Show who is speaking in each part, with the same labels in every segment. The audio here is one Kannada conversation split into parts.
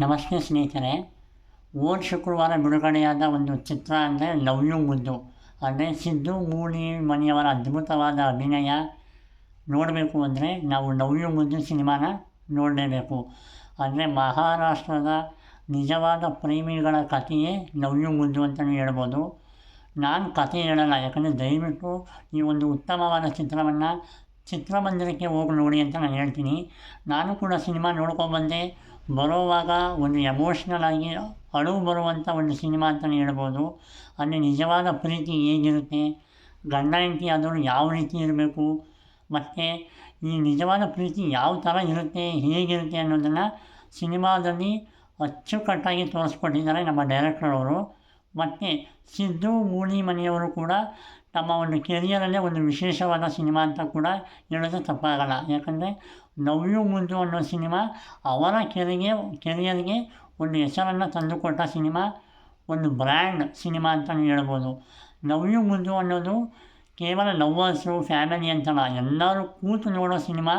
Speaker 1: ನಮಸ್ತೆ ಸ್ನೇಹಿತರೆ. ಓನ್ ಶುಕ್ರವಾರ ಬಿಡುಗಡೆಯಾದ ಒಂದು ಚಿತ್ರ ಅಂದರೆ ಲವ್ ಯು ಮುದ್ದು ಅಂದರೆ ಸಿದ್ದು ಮೂಳಿ ಮನೆಯವರ ಅದ್ಭುತವಾದ ಅಭಿನಯ. ನೋಡಬೇಕು ಅಂದರೆ ನಾವು ಲವ್ ಯು ಮುದ್ದು ಸಿನಿಮಾನ ನೋಡಲೇಬೇಕು. ಅಂದರೆ ಮಹಾರಾಷ್ಟ್ರದ ನಿಜವಾದ ಪ್ರೇಮಿಗಳ ಕಥೆಯೇ ಲವ್ ಯು ಮುದ್ದು ಅಂತಲೇ ಹೇಳ್ಬೋದು. ನಾನು ಕಥೆ ಹೇಳಲ್ಲ, ಯಾಕಂದರೆ ದಯವಿಟ್ಟು ಈ ಒಂದು ಉತ್ತಮವಾದ ಚಿತ್ರವನ್ನು ಚಿತ್ರಮಂದಿರಕ್ಕೆ ಹೋಗಿ ನೋಡಿ ಅಂತ ನಾನು ಹೇಳ್ತೀನಿ. ನಾನು ಕೂಡ ಸಿನಿಮಾ ನೋಡ್ಕೊಂಬಂದೆ ಬರೋವಾಗ ಒಂದು ಎಮೋಷ್ನಲ್ ಆಗಿ ಅಳು ಬರುವಂಥ ಒಂದು ಸಿನಿಮಾ ಅಂತಲೇ ಹೇಳ್ಬೋದು. ಅಲ್ಲಿ ನಿಜವಾದ ಪ್ರೀತಿ ಹೇಗಿರುತ್ತೆ? ಗಂಡ, ಹೆಂಡತಿ ಆದವರು ಯಾವ ರೀತಿ ಇರಬೇಕು? ಮತ್ತು ಈ ನಿಜವಾದ ಪ್ರೀತಿ ಯಾವ ಥರ ಇರುತ್ತೆ? ಹೇಗಿರುತ್ತೆ ಅನ್ನೋದನ್ನು ಸಿನಿಮಾದಲ್ಲಿ ಅಚ್ಚುಕಟ್ಟಾಗಿ ತೋರಿಸ್ಕೊಟ್ಟಿದ್ದಾರೆ ನಮ್ಮ ಡೈರೆಕ್ಟರ್ ಅವರು. ಮತ್ತು ಸಿದ್ದು ಮೂಣಿ ಮನೆಯವರು ಕೂಡ ತಮ್ಮ ಒಂದು ಕೆರಿಯರಲ್ಲೇ ಒಂದು ವಿಶೇಷವಾದ ಸಿನಿಮಾ ಅಂತ ಕೂಡ ಹೇಳೋದು ತಪ್ಪಾಗಲ್ಲ. ಯಾಕಂದರೆ ನವ್ಯು ಮುಂದು ಅನ್ನೋ ಸಿನಿಮಾ ಅವರ ಕೆರಿಗೆ, ಕೆರಿಯರ್ಗೆ ಒಂದು ಹೆಸರನ್ನು ತಂದುಕೊಟ್ಟ ಸಿನಿಮಾ, ಒಂದು ಬ್ರ್ಯಾಂಡ್ ಸಿನಿಮಾ ಅಂತಲೇ ಹೇಳ್ಬೋದು. ನವ್ಯು ಮುಂದು ಅನ್ನೋದು ಕೇವಲ ಲವ್ವರ್ಸು, ಫ್ಯಾಮಿಲಿ ಅಂತಲ್ಲ, ಎಲ್ಲರೂ ಕೂತು ನೋಡೋ ಸಿನಿಮಾ.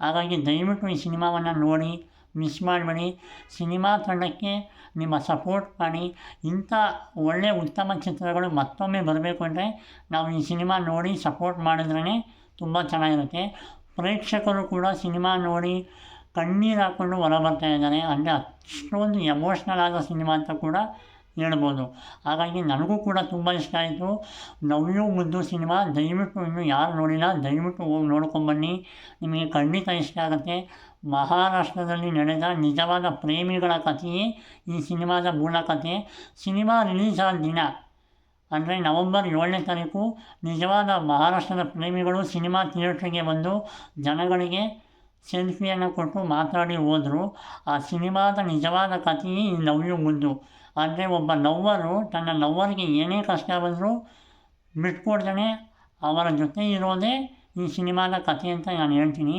Speaker 1: ಹಾಗಾಗಿ ದಯವಿಟ್ಟು ಈ ಸಿನಿಮಾವನ್ನು ನೋಡಿ. ಮಿಸ್ ಮಾಡಬೇಡಿ ಸಿನಿಮಾ ತಂಡಕ್ಕೆ ನಿಮ್ಮ ಸಪೋರ್ಟ್ ಮಾಡಿ. ಇಂಥ ಒಳ್ಳೆಯ ಉತ್ತಮ ಚಿತ್ರಗಳು ಮತ್ತೊಮ್ಮೆ ಬರಬೇಕು ಅಂದರೆ ನಾವು ಈ ಸಿನಿಮಾ ನೋಡಿ ಸಪೋರ್ಟ್ ಮಾಡಿದ್ರೇ ತುಂಬ ಚೆನ್ನಾಗಿರುತ್ತೆ. ಪ್ರೇಕ್ಷಕರು ಕೂಡ ಸಿನಿಮಾ ನೋಡಿ ಕಣ್ಣೀರು ಹಾಕ್ಕೊಂಡು ಹೊರ ಬರ್ತಾ ಇದ್ದಾರೆ. ಅಂದರೆ ಅಷ್ಟೊಂದು ಎಮೋಷ್ನಲ್ ಆದ ಸಿನಿಮಾ ಅಂತ ಕೂಡ ಹೇಳ್ಬೋದು. ಹಾಗಾಗಿ ನನಗೂ ಕೂಡ ತುಂಬ ಇಷ್ಟ ಆಯಿತು. ನವ್ಯು ಮುದ್ದು ಸಿನಿಮಾ, ದಯವಿಟ್ಟು ಇನ್ನು ಯಾರು ನೋಡಿಲ್ಲ, ದಯವಿಟ್ಟು ಹೋಗಿ ನೋಡ್ಕೊಂಬನ್ನಿ ನಿಮಗೆ ಖಂಡಿತ ಇಷ್ಟ ಆಗುತ್ತೆ. ಮಹಾರಾಷ್ಟ್ರದಲ್ಲಿ ನಡೆದ ನಿಜವಾದ ಪ್ರೇಮಿಗಳ ಕಥೆಯೇ ಈ ಸಿನಿಮಾದ ಮೂಲ ಕಥೆ, ಸಿನಿಮಾ ರಿಲೀಸ್ ಆದ ದಿನ, ಅಂದರೆ ನವಂಬರ್ ಏಳನೇ ತಾರೀಕು, ನಿಜವಾದ ಮಹಾರಾಷ್ಟ್ರದ ಪ್ರೇಮಿಗಳು ಸಿನಿಮಾ ಥಿಯೇಟ್ರಿಗೆ ಬಂದು ಜನಗಳಿಗೆ ಸೆಲ್ಫಿಯನ್ನು ಕೊಟ್ಟು ಮಾತಾಡಿ ಹೋದರು. ಆ ಸಿನಿಮಾದ ನಿಜವಾದ ಕಥೆಯೇ ಈ ನವ್ಯ ಮುಂದು ಮುದ್ದು. ಅಂದರೆ ಒಬ್ಬ ನವ್ವರು, ತನ್ನ ನವ್ವರಿಗೆ ಏನೇ ಕಷ್ಟ ಬಂದರೂ ಬಿಟ್ಕೊಡ್ತಾನೆ. ಅವರ ಜೊತೆ ಇರೋದೇ ಈ ಸಿನಿಮಾದ ಕಥೆ ಅಂತ ನಾನು ಹೇಳ್ತೀನಿ.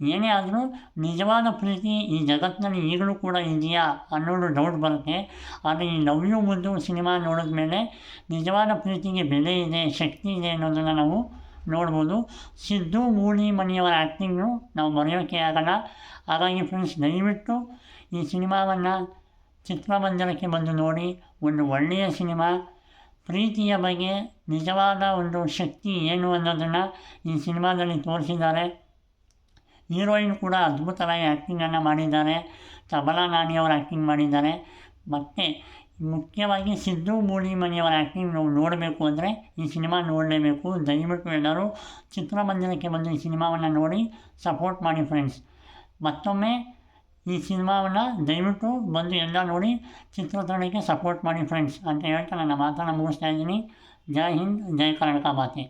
Speaker 1: ಏನೇ ಆದರೂ ನಿಜವಾದ ಪ್ರೀತಿ ಈ ಜಗತ್ತಿನಲ್ಲಿ ಈಗಲೂ ಕೂಡ ಇದೆಯಾ ಅನ್ನೋದು ಡೌಟ್ ಬರುತ್ತೆ. ಆದರೆ ಈ ಲವ್ ಯು ಮುದ್ದು ಸಿನಿಮಾ ನೋಡಿದ ಮೇಲೆ ನಿಜವಾದ ಪ್ರೀತಿಗೆ ಬೆಲೆ ಇದೆ, ಶಕ್ತಿ ಇದೆ ಅನ್ನೋದನ್ನು ನಾವು ನೋಡ್ಬೋದು. ಸಿದ್ದು ಮೂಳಿ ಮನೆಯವರ ಆ್ಯಕ್ಟಿಂಗು ನಾವು ಮರೆಯೋಕ್ಕೆ ಆಗಲ್ಲ. ಹಾಗಾಗಿ ಫ್ರೆಂಡ್ಸ್ ದಯವಿಟ್ಟು ಈ ಸಿನಿಮಾವನ್ನು ಚಿತ್ರಮಂದಿರಕ್ಕೆ ಬಂದು ನೋಡಿ, ಒಂದು ಒಳ್ಳೆಯ ಸಿನಿಮಾ. ಪ್ರೀತಿಯ ಬಗ್ಗೆ ನಿಜವಾದ ಒಂದು ಶಕ್ತಿ ಏನು ಅನ್ನೋದನ್ನು ಈ ಸಿನಿಮಾದಲ್ಲಿ ತೋರಿಸಿದ್ದಾರೆ. ಹೀರೋಯಿನ್ ಕೂಡ ಅದ್ಭುತವಾಗಿ ಆ್ಯಕ್ಟಿಂಗನ್ನು ಮಾಡಿದ್ದಾರೆ. ತಬಲಾ ನಾನಿಯವರು ಆ್ಯಕ್ಟಿಂಗ್ ಮಾಡಿದ್ದಾರೆ. ಮತ್ತು ಮುಖ್ಯವಾಗಿ ಸಿದ್ದು ಮೂಲಿಮನಿಯವರ ಆ್ಯಕ್ಟಿಂಗ್ ನಾವು ನೋಡಬೇಕು ಅಂದರೆ ಈ ಸಿನಿಮಾ ನೋಡಲೇಬೇಕು. ದಯವಿಟ್ಟು ಎಲ್ಲರೂ ಚಿತ್ರಮಂದಿರಕ್ಕೆ ಬಂದು ಈ ಸಿನಿಮಾವನ್ನು ನೋಡಿ ಸಪೋರ್ಟ್ ಮಾಡಿ ಫ್ರೆಂಡ್ಸ್ ಮತ್ತೊಮ್ಮೆ ಈ ಸಿನಿಮಾವನ್ನು ದಯವಿಟ್ಟು ಬಂದು ಎಲ್ಲ ನೋಡಿ ಚಿತ್ರತಂಡಕ್ಕೆ ಸಪೋರ್ಟ್ ಮಾಡಿ ಫ್ರೆಂಡ್ಸ್ ಅಂತ ಹೇಳ್ತಾ ನನ್ನ ಮಾತನ್ನು ಮುಗಿಸ್ತಾ ಇದ್ದೀನಿ. ಜೈ ಹಿಂದ್, ಜೈ ಕರ್ನಾಟಕ ಮಾತೆ.